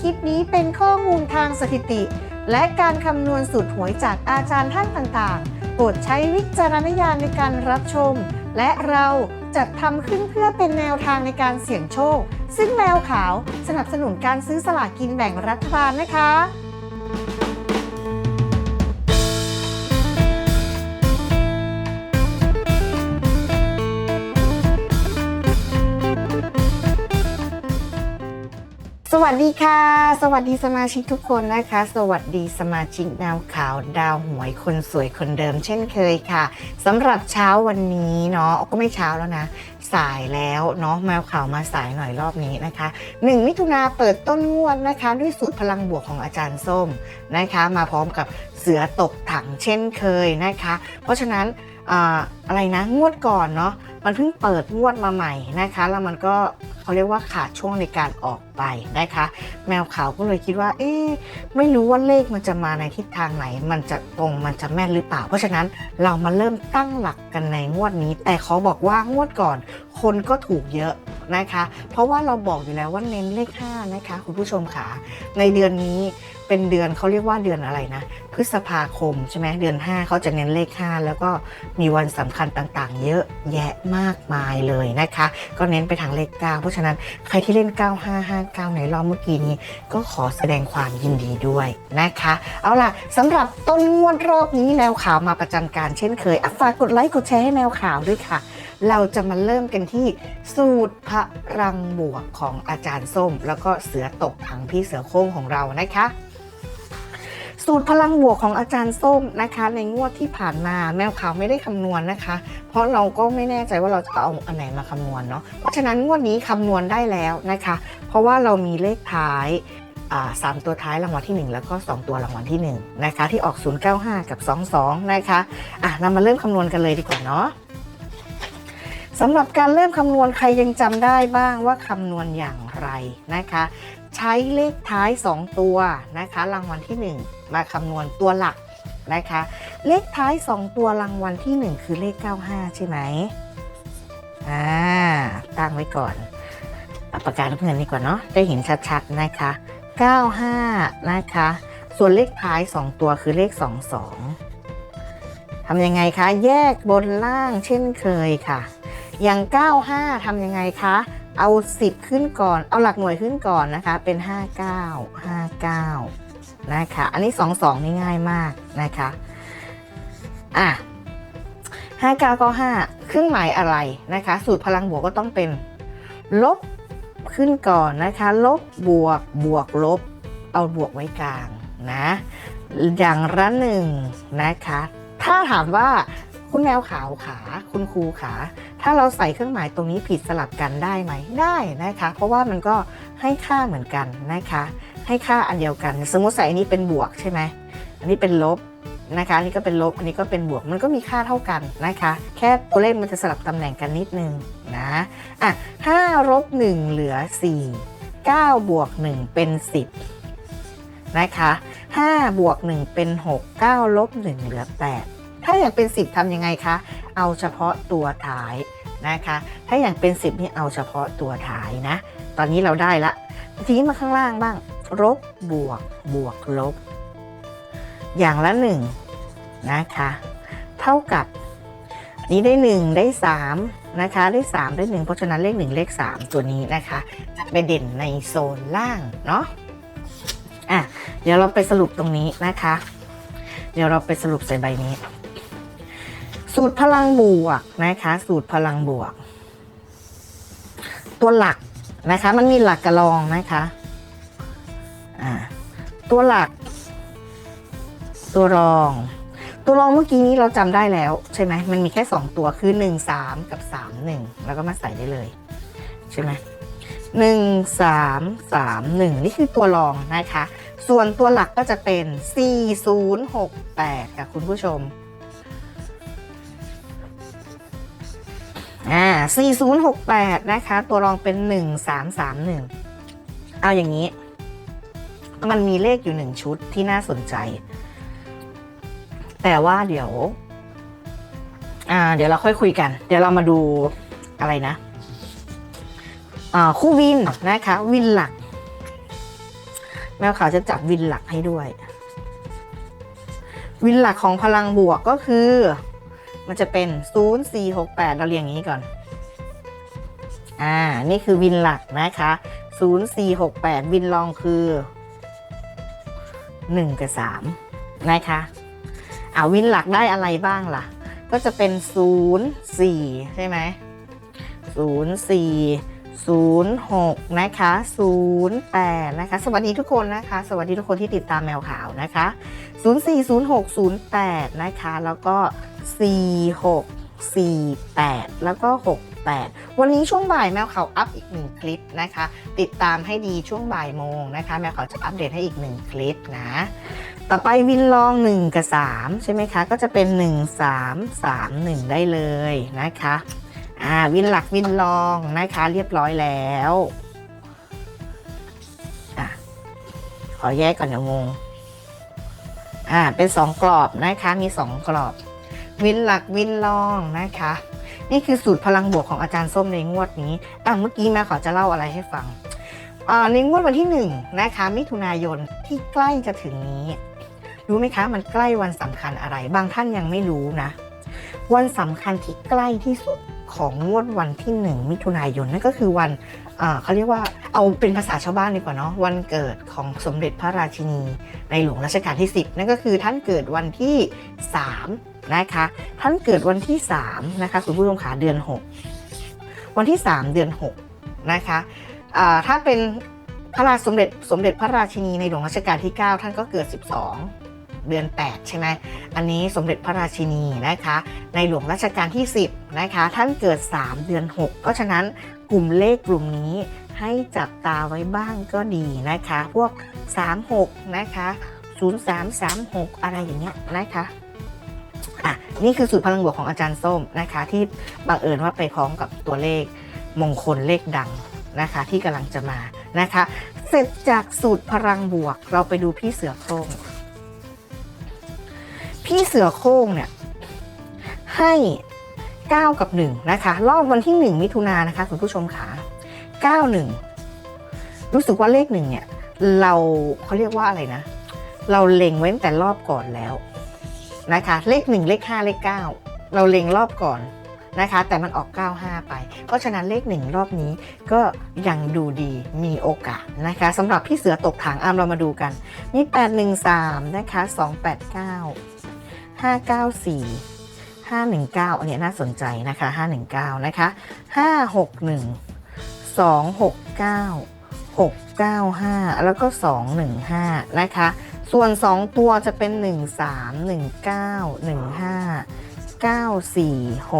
คลิปนี้เป็นข้อมูลทางสถิติ และการคำนวณสูตรหวยจากอาจารย์ท่านต่างๆ โปรดใช้วิจารณญาณในการรับชม และเราจัดทำขึ้นเพื่อเป็นแนวทางในการเสี่ยงโชค ซึ่งแมวขาวสนับสนุนการซื้อสลากกินแบ่งรัฐบาลนะคะ วัสดีค่ะ สวัสดีสมาชิกทุกคนนะคะ สวัสดีสมาชิกดาวขาวดาวหวยคนสวยคนเดิม เช่นเคยค่ะสำหรับเช้าวันนี้เนาะก็ไม่เช้าแล้วนะ สายแล้วเนาะแมวข่าวมาสายหน่อยรอบนี้นะคะ1มิถุนาเปิดต้นงวดนะคะ ด้วยสูตรพลังบวกของอาจารย์ส้มนะคะ มาพร้อมกับ สือตกถังเช่นเคยนะคะ เพราะฉะนั้นอะไรนะงวดก่อนเนาะมันเพิ่งเปิดงวดมาใหม่นะคะ แล้วมันก็เขาเรียกว่าขาดช่วงในการออกไปนะคะ แมวขาวก็เลยคิดว่า เอ๊ะไม่รู้ว่าเลขมันจะมาในทิศทางไหน มันจะตรงมันจะแม่นหรือเปล่า เพราะฉะนั้นเรามาเริ่มตั้งหลักกันในงวดนี้ แต่ขอบอกว่างวดก่อน คนก็ถูกเยอะนะคะ เพราะว่าเราบอกอยู่แล้วว่าเน้นเลข5นะคะคุณผู้ชมค่ะ ในเดือนนี้เป็นเดือนเขาเรียกว่าเดือนอะไรนะ พฤษภาคมใช่ไหมเดือน 5 เขาจะเน้นเลข 5 แล้วก็มีวันสำคัญต่างๆ เยอะแยะมากมายเลยนะคะ ก็เน้นไปทางเลข 9 เพราะฉะนั้นใครที่เล่น 9559 ในรอบเมื่อกี้นี้ ก็ขอแสดงความยินดีด้วยนะคะ เอาล่ะสำหรับต้นงวดรอบนี้แนวข่าวมาประจำการเช่นเคยฝากกดไลค์กดแชร์ให้แนวข่าวด้วยค่ะ เราจะมาเริ่มกันที่สูตรพลังบวกของอาจารย์ส้ม แล้วก็เสือตกถังพี่เสือโค้งของเรานะคะสูตรพลังบวกของอาจารย์ส้มนะคะ ในงวดที่ผ่านมาแมวขาวไม่ได้คำนวณนะคะ เพราะเราก็ไม่แน่ใจว่าเราจะเอาอันไหนมาคำนวณเนาะเพราะฉะนั้นงวดนี้คำนวณได้แล้วนะคะ เพราะว่าเรามีเลขท้ายสามตัวท้ายรางวัลที่ 1 แล้วก็ 2 ตัวรางวัลที่ 1 นะคะ ที่ออก 095 กับ 22 นะคะอะเรามาเริ่มคำนวณกันเลยดีกว่าเนาะ สำหรับการเริ่มคำนวณใครยังจำได้บ้างว่าคำนวณอย่างไรนะคะ ใช้เลขท้าย 2 ตัวนะคะ รางวัลที่ 1 มาคำนวณตัวหลักนะคะ เลขท้าย 2 ตัวรางวัลที่ 1 คือเลข 95 ใช่ไหมอ่าตั้งไว้ก่อนอาปากกาน้ำเงินดีกว่าเนาะได้เห็นชัดๆนะคะ 95 นะคะ ส่วนเลขท้าย 2 ตัวคือเลข 22ทำยังไงคะ แยกบนล่างเช่นเคยค่ะ อย่าง 95ทำยังไงคะ เอา 10 ขึ้นก่อน เอาหลักหน่วยขึ้นก่อนนะคะ เป็น 59 59 นะคะ อันนี้ 22 นี่ง่ายมากนะคะ อะ59ก็5เครื่องหมายอะไรนะคะ สูตรพลังบวกก็ต้องเป็น ลบขึ้นก่อนนะคะ ลบบวกบวกลบ เอาบวกไว้กลางนะ อย่างละหนึ่งนะคะ ถ้าถามว่า คุณแมวขาวขา คุณครูขา ถ้าเราใส่เครื่องหมายตรงนี้ผิดสลับกันได้ไหมได้นะคะ เพราะว่ามันก็ให้ค่าเหมือนกันนะคะ ให้ค่าอันเดียวกัน สมมติใส่อันนี้เป็นบวกใช่ไหมอันนี้เป็นลบนะคะอันนี้ก็เป็นลบอันนี้ก็เป็นบวกมันก็มีค่าเท่ากันนะคะ แค่ตัวเลขมันจะสลับตำแหน่งกันนิดนึงนะอะห้าลบหนึ่งเหลือสี่เก้าบวกหนึ่งเป็นสิบนะคะห้าบวกหนึ่งเป็นหกเก้าลบหนึ่งเหลือแปด ถ้าอยากเป็นสิบทำยังไงคะ เอาเฉพาะตัวท้ายนะคะ ถ้าอยางเป็น 10นี่เอาเฉพาะตัวท้ายนะ ตอนนี้เราได้ละทีนี้มาข้างล่างบ้างลบบวกบวกลบ อย่างละ1นะคะ เท่ากับนนี้ได้ 1 ได้ 3 นะคะ ได้ 3 ได้ 1 เพราะฉะนั้นเลข 1 เลข 3 ตัวนี้นะคะจะไปเด่นในโซนล่างเนาะอะเดี๋ยวเราไปสรุปตรงนี้นะคะ เดี๋ยวเราไปสรุปใส่ใบนี้ สูตรพลังบวกนะคะ สูตรพลังบวก ตัวหลักนะคะ มันมีหลักกับรองนะคะอ่าตัวหลัก ตัวรอง ตัวรองเมื่อกี้นี้เราจำได้แล้ว ใช่ไหมมันมีแค่2ตัวคือ1 3กับ3 1แล้วก็มาใส่ได้เลย ใช่ไหมหนึ่งสามสามหนึ่งนี่คือตัวรองนะคะ ส่วนตัวหลักก็จะเป็น4068ค่ะคุณผู้ชม อ่า4068 นะคะ ตัวรองเป็น 1331 เอาอย่างนี้ มันมีเลขอยู่หนึ่งชุดที่น่าสนใจ แต่ว่าเดี๋ยว อ่า เดี๋ยวเราค่อยคุยกัน เดี๋ยวเรามาดูอะไรนะ อ่า คู่วินนะคะ วินหลัก แมวขาวจะจับวินหลักให้ด้วย วินหลักของพลังบวกก็คือ มันจะเป็น 0 4 6 8 เราเรียงอย่างนี้ก่อน อ่า นี่คือวินหลักนะคะ 0 4 6 8 วินรองคือ 1 กับ 3 นะคะอ่าวินหลักได้อะไรบ้างล่ะ ก็จะเป็น 0 4 ใช่ไหม 0 4 0 6 นะคะ 0 8 นะคะ สวัสดีทุกคนนะคะ สวัสดีทุกคนที่ติดตามแมวขาวนะคะ 0 4 0 6 0 8 นะคะ แล้วก็ 4 6 4 8 แล้วก็ 6 8 วันนี้ช่วงบ่ายแมวขาวอัพอีกหนึ่งคลิปนะคะ ติดตามให้ดีช่วงบ่ายโมงนะคะ แมวขาวจะอัปเดตให้อีกหนึ่งคลิปนะ ต่อไปวินลอง 1 กับ 3 ใช่ไหมคะ ก็จะเป็น 1 3 3 1 ได้เลยนะคะอ่าวินหลักวินลองนะคะเรียบร้อยแล้วอะขอแยกก่อนเดี๋ยวงงอ่าเป็นสองกรอบนะคะมีสองกรอบ วินหลักวินลองนะคะ นี่คือสูตรพลังบวกของอาจารย์ส้มในงวดนี้อะเมื่อกี้แม่ขอจะเล่าอะไรให้ฟังอ่าในงวดวันที่หนึ่งนะคะมิถุนายนที่ใกล้จะถึงนี้ รู้ไหมคะมันใกล้วันสำคัญอะไร บางท่านยังไม่รู้นะ วันสำคัญที่ใกล้ที่สุดของงวดวันที่ 1 มิถุนายนนั่นก็คือวันเขาเรียกว่าเอาเป็นภาษาชาวบ้านดีกว่าเนาะวันเกิดของสมเด็จพระราชินีในหลวงรัชกาลที่ 10 นั่นก็คือท่านเกิดวันที่ 3 นะคะท่านเกิดวันที่3นะคะคุณผู้ชมขาเดือน 6 วันที่ 3 เดือน6นะคะถ้าเป็นพระราชสมเด็จสมเด็จพระราชินีในหลวงรัชกาลที่ 9 ท่านก็เกิด 12 เดือน 8 ใช่ไหมอันนี้สมเด็จพระราชินีนะคะในหลวงรัชกาลที่ 10นะคะท่านเกิด 3 เดือน 6 เพราะฉะนั้นกลุ่มเลขกลุ่มนี้ให้จับตาไว้บ้างก็ดีนะคะ พวก 36 นะคะ 0336 อะไรอย่างเงี้ยนะคะ อะนี่คือสูตรพลังบวกของอาจารย์ส้มนะคะ ที่บังเอิญว่าไปพร้อมกับตัวเลขมงคลเลขดังนะคะ ที่กำลังจะมานะคะ เสร็จจากสูตรพลังบวก เราไปดูพี่เสือโคร่งพี่เสือโคร่งเนี่ยให้9กับ1นะคะรอบวันที่ 1 มิถุนายนนะคะคุณผู้ชมขา91 รู้สึกว่าเลขหนึ่งเนี่ย เราเขาเรียกว่าอะไรนะ เราเล็งไว้ตั้งแต่รอบก่อนแล้ว นะคะ เลข 1 เลข 5 เลข 9 เราเล็งรอบก่อนนะคะ แต่มันออก 95 ไป เพราะฉะนั้นเลข 1 รอบนี้ก็ยังดูดีมีโอกาสนะคะสำหรับพี่เสือตกถังอามเรามาดูกันมี813 นะคะ 289 594 519 อันเนี้น่าสนใจนะคะ 519 นะคะ 561 269 695 แล้วก็ 215 นะคะ ส่วน 2 ตัวจะเป็น 13 19 15 94 69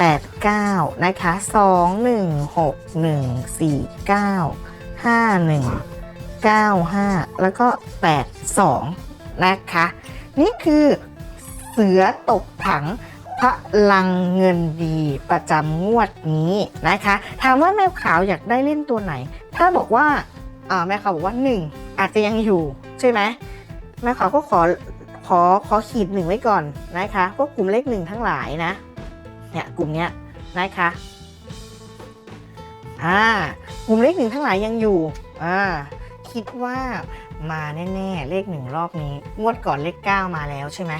89 นะคะ 216149 51 95 แล้วก็ 82 นะคะ นี่คือเสือตกถังพลังเงินดีประจำงวดนี้นะคะ ถามว่าแมวขาวอยากได้เล่นตัวไหน ถ้าบอกว่าอ่าแม่ขาวบอกว่า 1 อาจจะยังอยู่ใช่ไหมแม่ขาวก็ขอขอขอขีดหนึ่งไว้ก่อนนะคะพวกกลุ่มเลขหนึ่งทั้งหลายนะเนี่ยกลุ่มเนี้ยนะคะอ่ากลุ่มเลขหนึ่งทั้งหลายยังอยู่อ่าคิดว่ามาแน่ๆเลขหนึ่งรอบนี้งวดก่อนเลข 9 มาแล้วใช่ไหม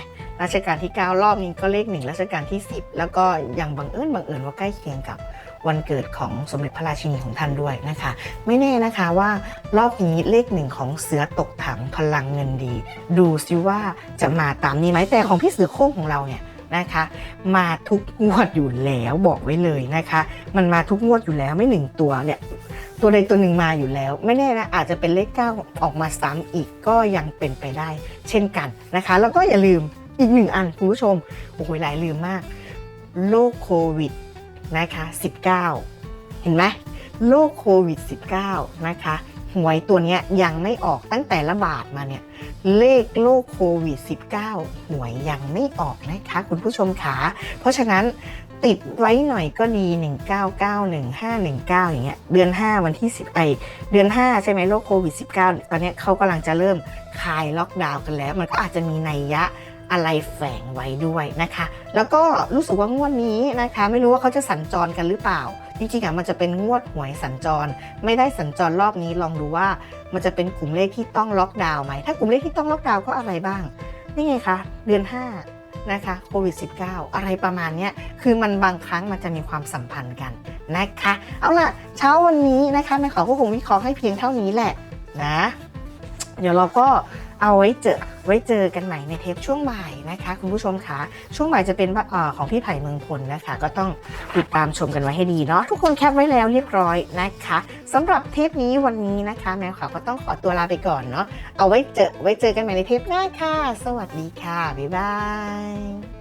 รัชกาลที่ 9 รอบนี้ก็เลขหนึ่งรัชกาลที่ 10 แล้วก็ยังบังเอิญบังเอิญว่าใกล้เคียงกับ วันเกิดของสมเด็จพระราชินีของท่านด้วยนะคะ ไม่แน่นะคะว่ารอบนี้เลขหนึ่งของเสือตกถังพลังเงินดี ดูซิว่าจะมาตามนี้ไหมแต่ของพี่เสือโค้งของเราเนี่ยนะคะ มาทุกงวดอยู่แล้วบอกไว้เลยนะคะ มันมาทุกงวดอยู่แล้วไม่หนึ่งตัวเนี่ยตัวใดตัวหนึ่งมาอยู่แล้ว ไม่แน่นะอาจจะเป็นเลข9ออกมาซ้ำอีกก็ยังเป็นไปได้ เช่นกันนะคะ แล้วก็อย่าลืมอีกหนึ่งอันคุณผู้ชมโอ้โหหลายลืมมากโรคโควิด นะคะ 19 เห็นไหมโรคโควิด 19 นะคะหวยตัวนี้ยังไม่ออกตั้งแต่ระบาดมาเนี่ยเลขโรคโควิด 19 หวยยังไม่ออกนะคะคุณผู้ชมขาเพราะฉะนั้นติดไว้หน่อยก็ดี 1991519 อย่างเงี้ยเดือน 5 วันที่ 10ไอเดือน 5 ใช่ไหมโรคโควิด 19 ตอนนี้เขากำลังจะเริ่มคลายล็อกดาวน์กันแล้ว มันก็อาจจะมีนัยยะ อะไรแฝงไว้ด้วยนะคะ แล้วก็รู้สึกว่างวดนี้นะคะ ไม่รู้ว่าเขาจะสัญจรกันหรือเปล่า จริงๆอะมันจะเป็นงวดหวยสัญจร ไม่ได้สัญจรรอบนี้ลองดูว่า มันจะเป็นกลุ่มเลขที่ต้องล็อกดาวน์ไหมถ้ากลุ่มเลขที่ต้องล็อกดาวน์ก็อะไรบ้างนี่ไงคะเดือน 5 นะคะโควิด -19 อะไรประมาณนี้คือมันบางครั้งมันจะมีความสัมพันธ์กันนะคะ เอาล่ะเช้าวันนี้นะคะแม่ขอก็คงวิเคราะห์ให้เพียงเท่านี้แหละนะ เดี๋ยวเราก็ เอาไว้เจอไว้เจอกันใหม่ในเทปช่วงบ่ายนะคะ คุณผู้ชมคะช่วงบ่ายจะเป็นออของพี่ไผ่เมืองพลนะคะ ก็ต้องติดตามชมกันไว้ให้ดีเนาะทุกคนแคปไว้แล้วเรียบร้อยนะคะสำหรับเทปนี้วันนี้นะคะแมวขาวก็ต้องขอตัวลาไปก่อนเนาะเอาไว้เจอไว้เจอกันใหม่ในเทปหน้าค่ะ สวัสดีค่ะบ๊ายบาย